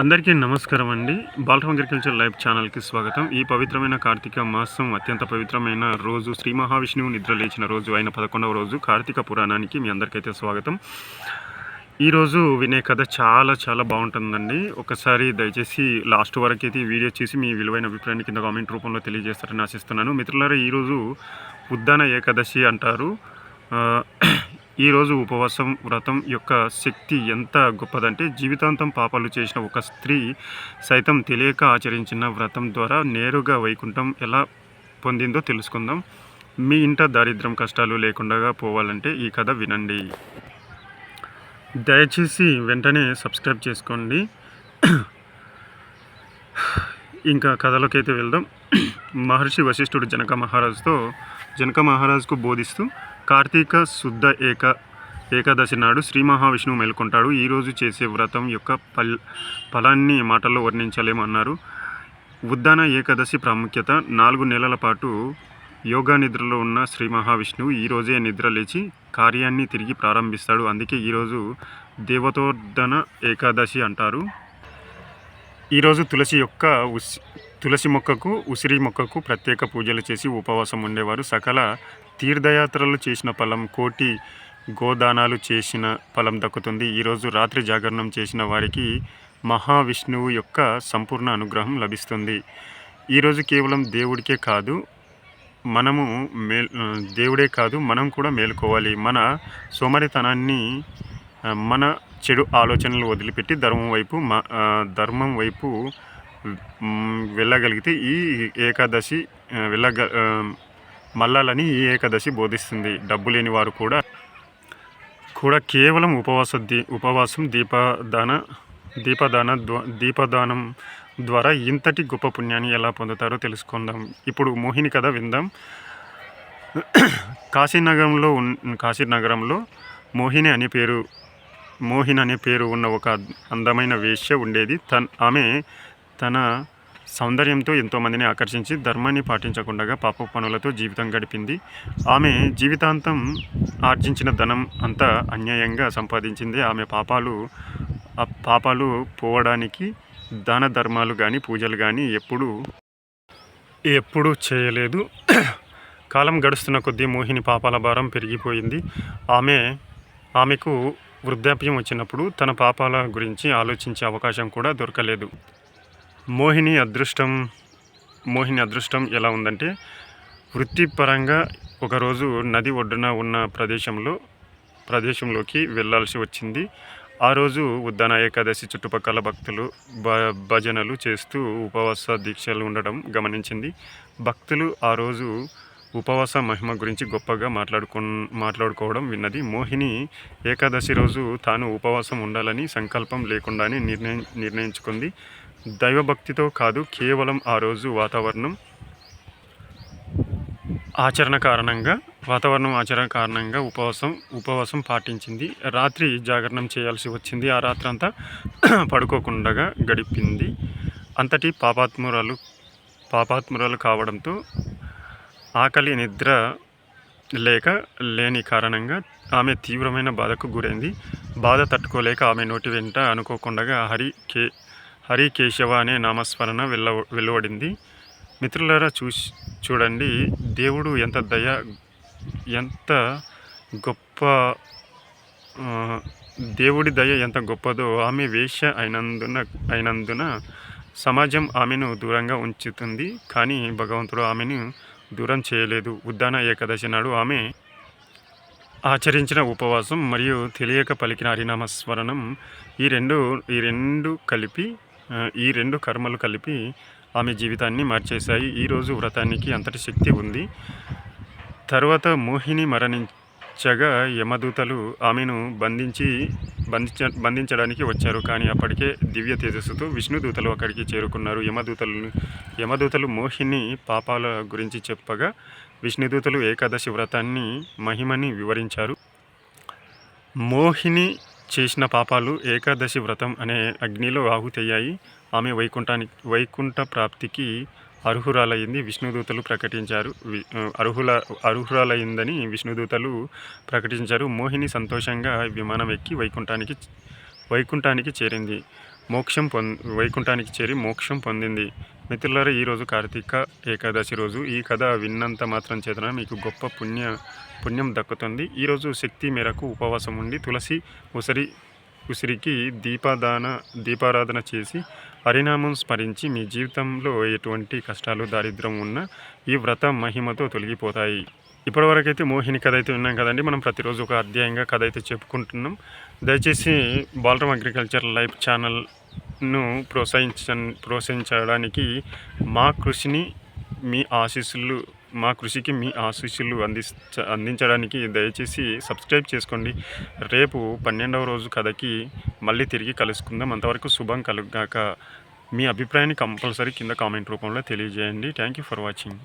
అందరికీ నమస్కారం అండి. బాలరామ్ అగ్రికల్చర్ లైవ్ ఛానల్కి స్వాగతం. ఈ పవిత్రమైన కార్తీక మాసం అత్యంత పవిత్రమైన రోజు. శ్రీ మహావిష్ణువు నిద్ర లేచిన రోజు అయిన పదకొండవ రోజు కార్తీక పురాణానికి మీ అందరికైతే స్వాగతం. ఈరోజు వినే కథ చాలా చాలా బాగుంటుందండి. ఒకసారి దయచేసి లాస్ట్ వరకు అయితే ఈ వీడియో చేసి మీ విలువైన అభిప్రాయాన్ని కింద కామెంట్ రూపంలో తెలియజేస్తారని ఆశిస్తున్నాను. మిత్రులారా ఈరోజు ఉద్దాన ఏకాదశి అంటారు. ఈరోజు ఉపవాసం వ్రతం యొక్క శక్తి ఎంత గొప్పదంటే జీవితాంతం పాపాలు చేసిన ఒక స్త్రీ సైతం తెలియక ఆచరించిన వ్రతం ద్వారా నేరుగా వైకుంఠం ఎలా పొందిందో తెలుసుకుందాం. మీ ఇంట దారిద్ర్యం కష్టాలు లేకుండా పోవాలంటే ఈ కథ వినండి. దయచేసి వెంటనే సబ్స్క్రైబ్ చేసుకోండి. ఇంకా కథలోకి అయితే వెళ్దాం. మహర్షి వశిష్ఠుడు జనక మహారాజుతో జనక మహారాజుకు బోధిస్తూ కార్తీక శుద్ధ ఏక ఏకాదశి నాడు శ్రీ మహావిష్ణువు మేల్కొంటాడు. ఈరోజు చేసే వ్రతం యొక్క ఫల్ ఫలాన్ని మాటల్లో వర్ణించలేమన్నారు ఉద్దాన ఏకాదశి ప్రాముఖ్యత నాలుగు నెలల పాటు యోగా నిద్రలో ఉన్న శ్రీ మహావిష్ణువు ఈరోజే నిద్ర లేచి కార్యాన్ని తిరిగి ప్రారంభిస్తాడు. అందుకే ఈరోజు దేవతోర్ధన ఏకాదశి అంటారు. ఈరోజు తులసి యొక్క ఉసి తులసి మొక్కకు ఉసిరి మొక్కకు ప్రత్యేక పూజలు చేసి ఉపవాసం ఉండేవారు. సకల తీర్థయాత్రలు చేసిన ఫలం కోటి గోదానాలు చేసిన ఫలం దక్కుతుంది. ఈరోజు రాత్రి జాగరణం చేసిన వారికి మహావిష్ణువు యొక్క సంపూర్ణ అనుగ్రహం లభిస్తుంది. ఈరోజు కేవలం దేవుడికే కాదు మనము మేల్ దేవుడే కాదు మనం కూడా మేలుకోవాలి. మన సోమరితనాన్ని మన చెడు ఆలోచనలు వదిలిపెట్టి ధర్మం వైపు మ- ధర్మం వైపు వెళ్ళగలిగితే ఈ ఏకాదశి వెళ్ళగ మల్లాలని ఈ ఏకాదశి బోధిస్తుంది. డబ్బు లేని వారు కూడా కూడా కేవలం ఉపవాస దీ ఉపవాసం దీపదాన దీపదాన దీపదానం ద్వారా ఇంతటి గొప్ప పుణ్యాన్ని ఎలా పొందుతారో తెలుసుకుందాం. ఇప్పుడు మోహిని కథ విందాం. కాశీనగరంలో ఉన్ కాశీనగరంలో మోహిని అనే పేరు మోహిన్ అనే పేరు ఉన్న ఒక అందమైన వేశ్య ఉండేది. తన్ ఆమె తన సౌందర్యంతో ఎంతోమందిని ఆకర్షించి ధర్మాన్ని పాటించకుండా పాప పనులతో జీవితం గడిపింది. ఆమె జీవితాంతం ఆర్జించిన ధనం అంతా అన్యాయంగా సంపాదించింది. ఆమె పాపాలు ఆ పాపాలు పోవడానికి దాన ధర్మాలు కానీ పూజలు కానీ ఎప్పుడూ ఎప్పుడూ చేయలేదు. కాలం గడుస్తున్న కొద్దీ మోహిని పాపాల భారం పెరిగిపోయింది. ఆమె ఆమెకు వృద్ధాప్యం వచ్చినప్పుడు తన పాపాల గురించి ఆలోచించే అవకాశం కూడా దొరకలేదు. మోహిని అదృష్టం మోహిని అదృష్టం ఎలా ఉందంటే వృత్తిపరంగా ఒకరోజు నది ఒడ్డున ఉన్న ప్రదేశంలో ప్రదేశంలోకి వెళ్ళాల్సి వచ్చింది. ఆ రోజు ఉద్దాన ఏకాదశి చుట్టుపక్కల భక్తులు భ భజనలు చేస్తూ ఉపవాస దీక్షలు ఉండడం గమనించింది. భక్తులు ఆ రోజు ఉపవాస మహిమ గురించి గొప్పగా మాట్లాడుకు మాట్లాడుకోవడం విన్నది. మోహిని ఏకాదశి రోజు తాను ఉపవాసం ఉండాలని సంకల్పం లేకుండానే నిర్ణయం నిర్ణయించుకుంది. దైవభక్తితో కాదు కేవలం ఆ రోజు వాతావరణం ఆచరణ కారణంగా వాతావరణం ఆచరణ కారణంగా ఉపవాసం ఉపవాసం పాటించింది. రాత్రి జాగరణం చేయాల్సి వచ్చింది. ఆ రాత్రి అంతా పడుకోకుండా గడిపింది. అంతటి పాపాత్మురాలు పాపాత్మురాలు కావడంతో ఆకలి నిద్ర లేక లేని కారణంగా ఆమె తీవ్రమైన బాధకు గురైంది. బాధ తట్టుకోలేక ఆమె నోటి వెంట అనుకోకుండా హరి కే హరి కేశవ అనే నామస్మరణ వెళ్ళ వెలువడింది. మిత్రులారా చూసి చూడండి దేవుడు ఎంత దయ ఎంత గొప్ప దేవుడి దయ ఎంత గొప్పదో ఆమె వేష అయినందున అయినందున సమాజం ఆమెను దూరంగా ఉంచుతుంది. కానీ భగవంతుడు ఆమెను దూరం చేయలేదు. ఉద్దాన ఏకాదశి నాడు ఆమె ఆచరించిన ఉపవాసం మరియు తెలియక పలికిన హరినామస్మరణం ఈ రెండు ఈ రెండు కలిపి ఈ రెండు కర్మలు కలిపి ఆమె జీవితాన్ని మార్చేశాయి. ఈరోజు వ్రతానికి అంతటి శక్తి ఉంది. తర్వాత మోహిని మరణించగా యమదూతలు ఆమెను బంధించి బంధించ బంధించడానికి వచ్చారు. కానీ అప్పటికే దివ్య తేజస్సుతో విష్ణుదూతలు అక్కడికి చేరుకున్నారు. యమదూతలు యమదూతలు మోహిని పాపాల గురించి చెప్పగా విష్ణుదూతలు ఏకాదశి వ్రతాన్ని మహిమని వివరించారు. మోహిని చేసిన పాపాలు ఏకాదశి వ్రతం అనే అగ్నిలో ఆహుతయ్యాయి. ఆమె వైకుంఠానికి వైకుంఠ ప్రాప్తికి అర్హురాలయ్యింది విష్ణుదూతలు ప్రకటించారు. అర్హుల అర్హురాలయ్యిందని విష్ణుదూతలు ప్రకటించారు. మోహిని సంతోషంగా విమానం ఎక్కి వైకుంఠానికి వైకుంఠానికి చేరింది. మోక్షం పొంది వైకుంఠానికి చేరి మోక్షం పొందింది. మిత్రులారా ఈరోజు కార్తీక ఏకాదశి రోజు. ఈ కథ విన్నంత మాత్రం చేతన మీకు గొప్ప పుణ్య పుణ్యం దక్కుతుంది. ఈరోజు శక్తి మేరకు ఉపవాసం ఉండి తులసి ఉసిరి ఉసిరికి దీపాదాన దీపారాధన చేసి హరినామం స్మరించి మీ జీవితంలో ఎటువంటి కష్టాలు దారిద్రం ఉన్నా ఈ వ్రత మహిమతో తొలగిపోతాయి. ఇప్పటివరకైతే మోహిని కథ అయితే విన్నాం కదండి. మనం ప్రతిరోజు ఒక అధ్యాయంగా కథ అయితే చెప్పుకుంటున్నాం. దయచేసి బాలరామ్ అగ్రికల్చర్ లైఫ్ ను ప్రోత్సహించ ప్రోత్సహించడానికి మా కృషిని మీ ఆశీస్సులు మా కృషికి మీ ఆశీస్సులు అందించ అందించడానికి దయచేసి సబ్స్క్రైబ్ చేసుకోండి. రేపు పన్నెండవ రోజు కథకి మళ్ళీ తిరిగి కలుసుకుందాం. అంతవరకు శుభం కలుగాక. మీ అభిప్రాయాన్ని కంపల్సరీ కింద కామెంట్ రూపంలో తెలియజేయండి. Thank you for watching.